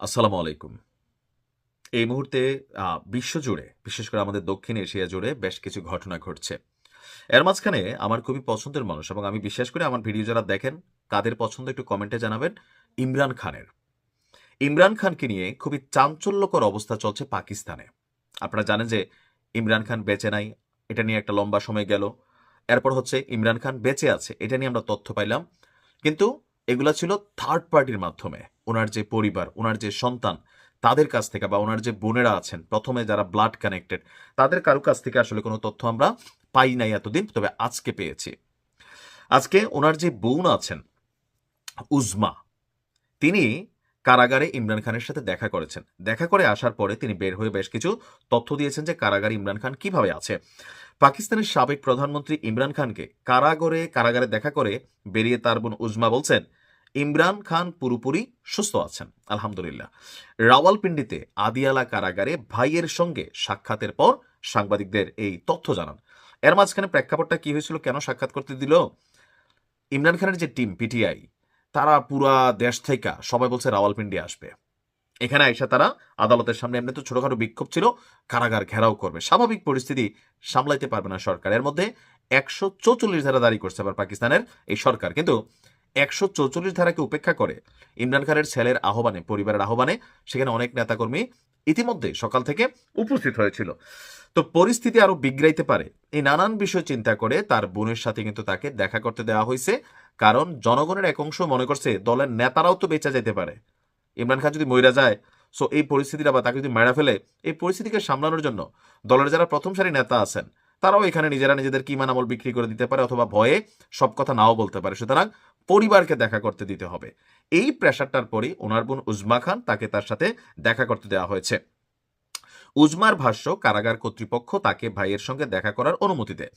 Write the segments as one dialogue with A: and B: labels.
A: আসসালামু আলাইকুম। এই মুহূর্তে বিশ্বজুড়ে, বিশেষ করে আমাদের দক্ষিণ এশিয়া জুড়ে বেশ কিছু ঘটনা ঘটছে। এর মাঝখানে আমার খুবই পছন্দের মানুষ এবং আমি বিশ্বাস করি আমার ভিডিও যারা দেখেন, তাদের পছন্দ একটু কমেন্টে জানাবেন, ইমরান খানের। ইমরান খানকে নিয়ে খুবই চাঞ্চল্যকর অবস্থা চলছে পাকিস্তানে। আপনারা জানেন যে ইমরান খান বেঁচে নাই, এটা নিয়ে একটা লম্বা সময় গেল। এরপর হচ্ছে ইমরান খান বেঁচে আছে, এটা নিয়ে আমরা তথ্য পাইলাম। কিন্তু এগুলা ছিল থার্ড পার্টির মাধ্যমে। ওনার যে পরিবার, ওনার যে সন্তান, তাদের কাছ থেকে বা ওনার যে বোনেরা আছেন, প্রথমে যারা ব্লাড কানেক্টেড তাদের কারও কাছ থেকে আসলে কোনো তথ্য আমরা পাই নাই এতদিন, তবে আজকে পেয়েছি। আজকে ওনার যে বোন আছেন, উজমা, তিনি কারাগারে ইমরান খানের সাথে দেখা করেছেন। দেখা করে আসার পরে তিনি বের হয়ে বেশ কিছু তথ্য দিয়েছেন যে কারাগারে ইমরান খান কীভাবে আছে। পাকিস্তানের সাবেক প্রধানমন্ত্রী ইমরান খানকে কারাগারে কারাগারে দেখা করে বেরিয়ে তার বোন উজমা বলছেন ইমরান খান পুরোপুরি সুস্থ আছেন, আলহামদুলিল্লাহ। রাওয়ালপিন্ডিতে আদিয়ালা কারাগারে ভাইয়ের সঙ্গে সাক্ষাতের পর সাংবাদিকদের এই তথ্য জানান। এর মাঝখানে প্রেক্ষাপটটা কি হয়েছিল, কেন সাক্ষাৎ করতে দিল? ইমরান খানের যে টিম, পিটিআই, তারা পুরা দেশ থেকে সবাই বলছে রাওয়ালপিন্ডি আসবে। এখানে আইসা তারা আদালতের সামনে এমনি তো ছোটখাটো বিক্ষোভ ছিল, কারাগার ঘেরাও করবে। স্বাভাবিক পরিস্থিতি সামলাইতে পারবে না সরকার। এর মধ্যে একশো চৌচল্লিশ ধারা জারি করছে আবার পাকিস্তানের এই সরকার। কিন্তু একশো চৌচল্লিশ ধারাকে উপেক্ষা করে। ইমরান খানের ছেলের আহ্বানে, পরিবারের আহ্বানে সেখানে অনেক নেতাকর্মী ইতিমধ্যে সকাল থেকে উপস্থিত হয়েছিল। তো পরিস্থিতি আরও বিগড়াইতে পারে। এই নানান বিষয় চিন্তা করে তার বোনের সাথে কিন্তু তাকে দেখা করতে দেওয়া হয়েছে। কারণ জনগণের এক অংশ মনে করছে দলের নেতারাও তো বেঁচে যেতে পারে। ইমরান খান যদি মইরা যায় সো এই পরিস্থিতিটা বা তাকে যদি মেরা ফেলে, এই পরিস্থিতিকে সামলানোর জন্য দলের যারা প্রথম সারি নেতা আছেন, তারাও এখানে নিজেরা নিজেদের কিমান আমল বিক্রি করে দিতে পারে অথবা ভয়ে সব কথা নাও বলতে পারে। সুতরাং পরিবারকে দেখা করতে দিতে হবে। এই প্রেশারটার পরই ওনার বোন উজমা খান তাকে তার সাথে দেখা করতে দেওয়া হয়েছে। উজমার ভাষ্য, কারাগার কর্তৃপক্ষ তাকে ভাইয়ের সঙ্গে দেখা করার অনুমতি দেয়।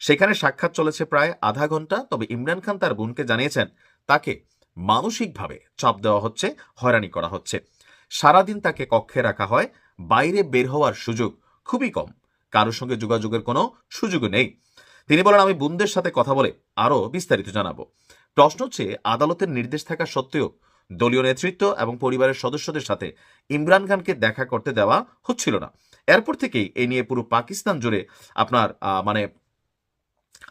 A: সেখানে সাক্ষাৎ চলেছে প্রায় আধা ঘণ্টা, তবে ইমরান খান তার বোনকে জানিয়েছেন, তাকে মানসিকভাবে চাপ দেওয়া হচ্ছে, হয়রানি করা হচ্ছে। সারাদিন তাকে কক্ষে রাখা হয়, বাইরে বের হওয়ার সুযোগ খুবই কম। কারোর সঙ্গে যোগাযোগের কোনো সুযোগ নেই। তিনি বলেন, আমি বোনদের সাথে কথা বলে আরও বিস্তারিত জানাব। প্রশ্ন হচ্ছে আদালতের নির্দেশ থাকা সত্ত্বেও দলীয় নেতৃত্ব এবং পরিবারের সদস্যদের সাথে ইমরান খানকে দেখা করতে দেওয়া হচ্ছিল না। এরপর থেকেই এই নিয়ে পুরো পাকিস্তান জুড়ে আপনার মানে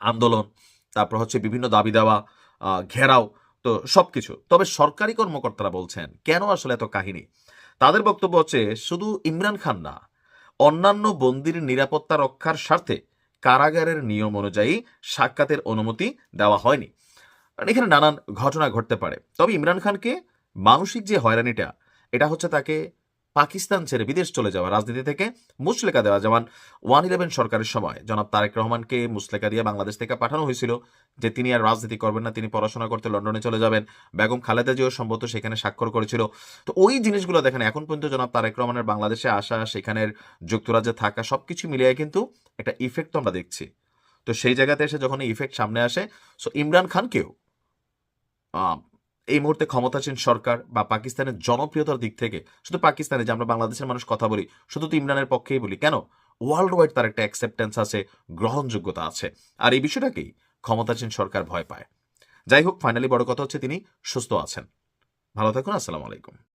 A: আন্দোলন, তারপর হচ্ছে বিভিন্ন দাবি দেওয়া ঘেরাও, তো সবকিছু। তবে সরকারি কর্মকর্তারা বলছেন, কেন আসলে এত কাহিনী? তাদের বক্তব্য হচ্ছে, শুধু ইমরান খান না, অন্যান্য বন্দির নিরাপত্তা রক্ষার স্বার্থে কারাগারের নিয়ম অনুযায়ী সাক্ষাতের অনুমতি দেওয়া হয়নি। কারণ এখানে নানান ঘটনা ঘটতে পারে। তবে ইমরান খানকে মানসিক যে হয়রানিটা, এটা হচ্ছে তাকে পাকিস্তান ছেড়ে বিদেশ চলে যাওয়া রাজনীতি থেকে মুসলেকা দেওয়া। যেমন ওয়ান ইলেভেন সরকারের সময় জনাব তারেক রহমানকে মুসলেকা দিয়ে বাংলাদেশ থেকে পাঠানো হয়েছিল যে তিনি আর রাজনীতি করবেন না, তিনি পড়াশোনা করতে লন্ডনে চলে যাবেন। বেগম খালেদা জিও সম্ভবত সেখানে স্বাক্ষর করেছিল। তো ওই জিনিসগুলো দেখেন, এখন পর্যন্ত জনাব তারেক রহমানের বাংলাদেশে আসা, সেখানের যুক্তরাজ্যে থাকা সবকিছু মিলিয়ে কিন্তু একটা ইফেক্ট তো আমরা দেখছি। তো সেই জায়গাতে এসে যখন ইফেক্ট সামনে আসে সো ইমরান খানকেও এই মুহূর্তে ক্ষমতাসীন সরকার বা পাকিস্তানের জনপ্রিয়তার দিক থেকে, শুধু পাকিস্তানে যে আমরা বাংলাদেশের মানুষ কথা বলি, শুধু তো ইমরানের পক্ষেই বলি, কেন? ওয়ার্ল্ড ওয়াইড তার একটা অ্যাকসেপ্টেন্স আছে, গ্রহণযোগ্যতা আছে। আর এই বিষয়টাকেই ক্ষমতাসীন সরকার ভয় পায়। যাই হোক ফাইনালি বড় কথা হচ্ছে তিনি সুস্থ আছেন। ভালো থাকুন, আসসালামু আলাইকুম।